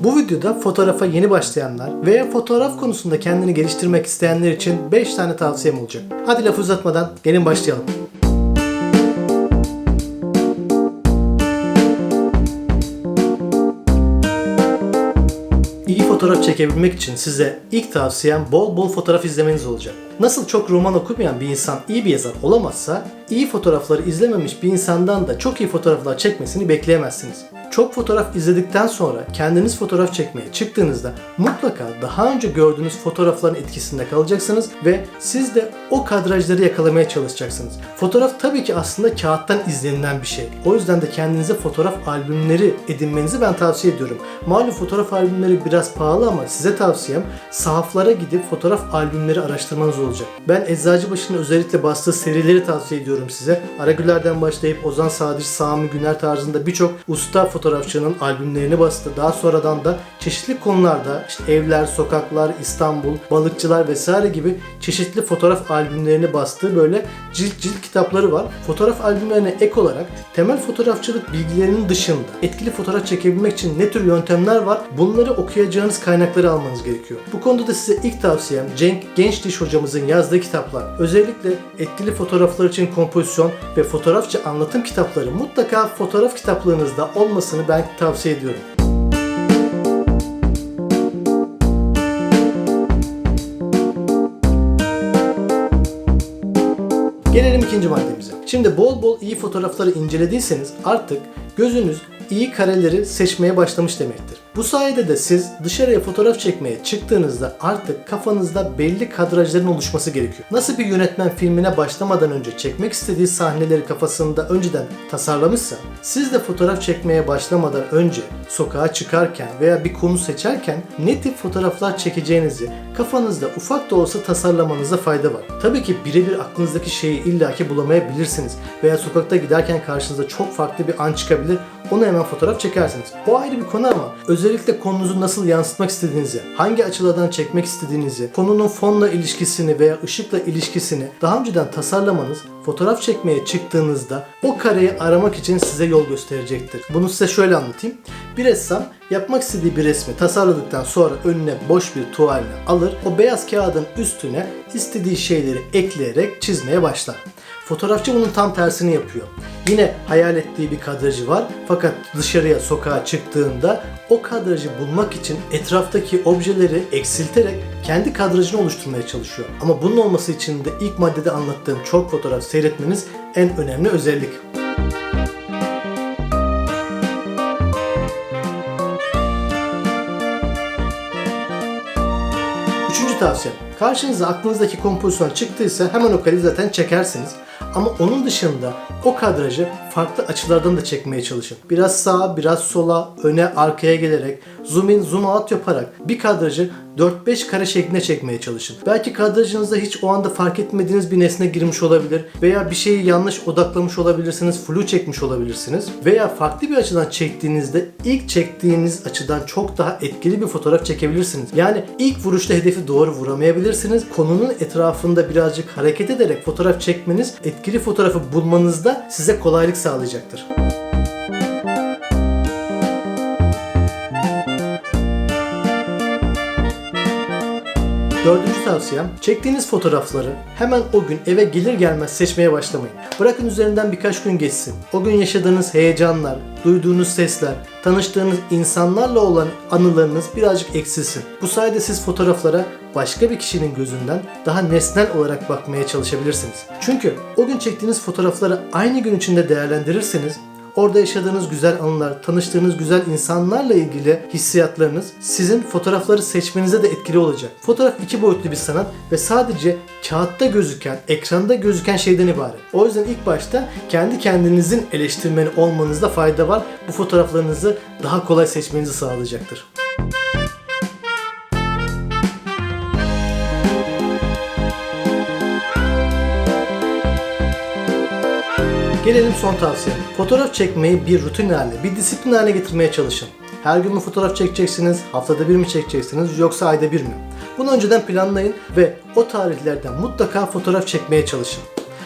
Bu videoda fotoğrafa yeni başlayanlar veya fotoğraf konusunda kendini geliştirmek isteyenler için 5 tane tavsiyem olacak. Hadi lafı uzatmadan gelin başlayalım. İyi fotoğraf çekebilmek için size ilk tavsiyem bol bol fotoğraf izlemeniz olacak. Nasıl çok roman okumayan bir insan iyi bir yazar olamazsa, iyi fotoğrafları izlememiş bir insandan da çok iyi fotoğraflar çekmesini bekleyemezsiniz. Çok fotoğraf izledikten sonra kendiniz fotoğraf çekmeye çıktığınızda mutlaka daha önce gördüğünüz fotoğrafların etkisinde kalacaksınız ve siz de o kadrajları yakalamaya çalışacaksınız. Fotoğraf tabii ki aslında kağıttan izlenilen bir şey. O yüzden de kendinize fotoğraf albümleri edinmenizi ben tavsiye ediyorum. Malum fotoğraf albümleri biraz pahalı ama size tavsiyem sahaflara gidip fotoğraf albümleri araştırmanız olacak. Ben Eczacıbaşı'nın özellikle bastığı serileri tavsiye ediyorum size. Aragüler'den başlayıp Ozan Sadıç, Sami Güner tarzında birçok usta fotoğrafçının albümlerini bastı. Daha sonradan da çeşitli konularda işte evler, sokaklar, İstanbul, balıkçılar vesaire gibi çeşitli fotoğraf albümlerini bastığı böyle cilt cilt kitapları var. Fotoğraf albümlerine ek olarak temel fotoğrafçılık bilgilerinin dışında etkili fotoğraf çekebilmek için ne tür yöntemler var bunları okuyacağınız kaynakları almanız gerekiyor. Bu konuda da size ilk tavsiyem Cenk Gençdiş hocamızın yazdığı kitaplar. Özellikle etkili fotoğraflar için kompozisyon ve fotoğrafçı anlatım kitapları mutlaka fotoğraf kitaplığınızda olmasını ben tavsiye ediyorum. Gelelim ikinci maddemize. Şimdi bol bol iyi fotoğrafları incelediyseniz artık gözünüz iyi kareleri seçmeye başlamış demektir. Bu sayede de siz dışarıya fotoğraf çekmeye çıktığınızda artık kafanızda belli kadrajların oluşması gerekiyor. Nasıl bir yönetmen filmine başlamadan önce çekmek istediği sahneleri kafasında önceden tasarlamışsa, siz de fotoğraf çekmeye başlamadan önce sokağa çıkarken veya bir konu seçerken ne tip fotoğraflar çekeceğinizi kafanızda ufak da olsa tasarlamanıza fayda var. Tabii ki birebir aklınızdaki şeyi illaki bulamayabilirsiniz veya sokakta giderken karşınıza çok farklı bir an çıkabilir. Onu hemen fotoğraf çekersiniz. O ayrı bir konu ama özellikle konunuzu nasıl yansıtmak istediğinizi, hangi açılardan çekmek istediğinizi, konunun fonla ilişkisini veya ışıkla ilişkisini daha önceden tasarlamanız fotoğraf çekmeye çıktığınızda o kareyi aramak için size yol gösterecektir. Bunu size şöyle anlatayım. Bir ressam yapmak istediği bir resmi tasarladıktan sonra önüne boş bir tuvalle alır. O beyaz kağıdın üstüne istediği şeyleri ekleyerek çizmeye başlar. Fotoğrafçı bunun tam tersini yapıyor. Yine hayal ettiği bir kadrajı var fakat dışarıya sokağa çıktığında o kadrajı bulmak için etraftaki objeleri eksilterek kendi kadrajını oluşturmaya çalışıyor. Ama bunun olması için de ilk maddede anlattığım çok fotoğraf seyretmeniz en önemli özellik. Üçüncü tavsiyem. Karşınıza aklınızdaki kompozisyon çıktıysa hemen o kareyi zaten çekersiniz. Ama onun dışında o kadrajı farklı açılardan da çekmeye çalışın. Biraz sağa, biraz sola, öne, arkaya gelerek, zoom in, zoom out yaparak bir kadrajı 4-5 kare şeklinde çekmeye çalışın. Belki kadrajınızda hiç o anda fark etmediğiniz bir nesne girmiş olabilir veya bir şeyi yanlış odaklamış olabilirsiniz, flu çekmiş olabilirsiniz veya farklı bir açıdan çektiğinizde ilk çektiğiniz açıdan çok daha etkili bir fotoğraf çekebilirsiniz. Yani ilk vuruşta hedefi doğru vuramayabilirsiniz. Konunun etrafında birazcık hareket ederek fotoğraf çekmeniz etkili fotoğrafı bulmanızda size kolaylık sağlayacaktır. Dördüncü tavsiyem, çektiğiniz fotoğrafları hemen o gün eve gelir gelmez seçmeye başlamayın. Bırakın üzerinden birkaç gün geçsin. O gün yaşadığınız heyecanlar, duyduğunuz sesler, tanıştığınız insanlarla olan anılarınız birazcık eksilsin. Bu sayede siz fotoğraflara başka bir kişinin gözünden daha nesnel olarak bakmaya çalışabilirsiniz. Çünkü o gün çektiğiniz fotoğrafları aynı gün içinde değerlendirirseniz Orada yaşadığınız güzel anılar, tanıştığınız güzel insanlarla ilgili hissiyatlarınız sizin fotoğrafları seçmenize de etkili olacak. Fotoğraf iki boyutlu bir sanat ve sadece kağıtta gözüken, ekranda gözüken şeyden ibaret. O yüzden ilk başta kendi kendinizin eleştirmeni olmanızda fayda var. Bu fotoğraflarınızı daha kolay seçmenizi sağlayacaktır. Gelelim son tavsiye. Fotoğraf çekmeyi bir rutin haline, bir disiplin haline getirmeye çalışın. Her gün mü fotoğraf çekeceksiniz, haftada bir mi çekeceksiniz yoksa ayda bir mi? Bunu önceden planlayın ve o tarihlerden mutlaka fotoğraf çekmeye çalışın.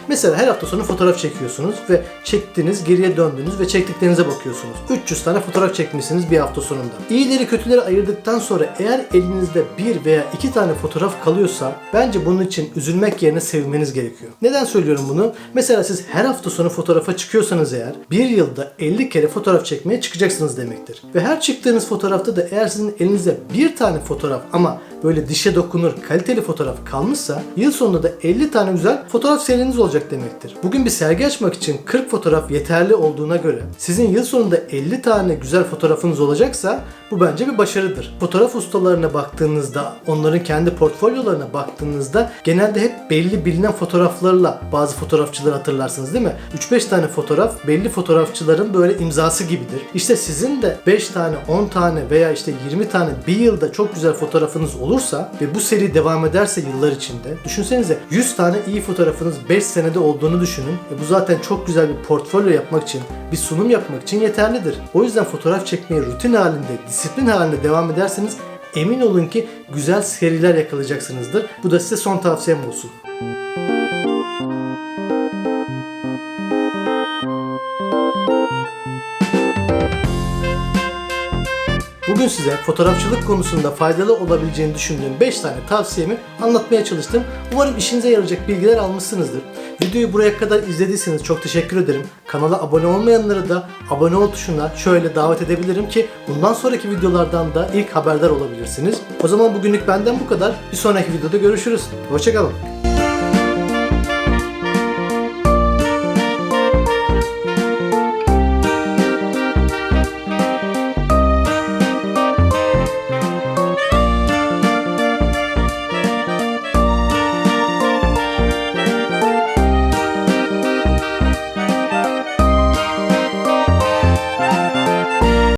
Mesela her hafta sonu fotoğraf çekiyorsunuz ve çektiniz, geriye döndünüz ve çektiklerinize bakıyorsunuz. 300 tane fotoğraf çekmişsiniz bir hafta sonunda. İyileri kötüleri ayırdıktan sonra eğer elinizde bir veya iki tane fotoğraf kalıyorsa bence bunun için üzülmek yerine sevmeniz gerekiyor. Neden söylüyorum bunu? Mesela siz her hafta sonu fotoğrafa çıkıyorsanız eğer bir yılda 50 kere fotoğraf çekmeye çıkacaksınız demektir. Ve her çıktığınız fotoğrafta da eğer sizin elinizde bir tane fotoğraf ama böyle dişe dokunur kaliteli fotoğraf kalmışsa yıl sonunda da 50 tane güzel fotoğraf seriniz olacak demektir. Bugün bir sergi açmak için 40 fotoğraf yeterli olduğuna göre sizin yıl sonunda 50 tane güzel fotoğrafınız olacaksa bu bence bir başarıdır. Fotoğraf ustalarına baktığınızda, onların kendi portfolyolarına baktığınızda genelde hep belli bilinen fotoğraflarla bazı fotoğrafçıları hatırlarsınız değil mi? 3-5 tane fotoğraf belli fotoğrafçıların böyle imzası gibidir. İşte sizin de 5 tane, 10 tane veya işte 20 tane bir yılda çok güzel fotoğrafınız olursa ve bu seri devam ederse yıllar içinde düşünsenize 100 tane iyi fotoğrafınız 5 senede olduğunu düşünün. E bu zaten çok güzel bir portfolyo yapmak için, bir sunum yapmak için yeterlidir. O yüzden fotoğraf çekmeye rutin halinde, disiplin halinde devam ederseniz emin olun ki güzel seriler yakalayacaksınızdır. Bu da size son tavsiyem olsun. Bugün size fotoğrafçılık konusunda faydalı olabileceğini düşündüğüm 5 tane tavsiyemi anlatmaya çalıştım. Umarım işinize yarayacak bilgiler almışsınızdır. Videoyu buraya kadar izlediyseniz çok teşekkür ederim. Kanala abone olmayanları da abone ol tuşuna şöyle davet edebilirim ki bundan sonraki videolardan da ilk haberdar olabilirsiniz. O zaman bugünlük benden bu kadar. Bir sonraki videoda görüşürüz. Hoşçakalın.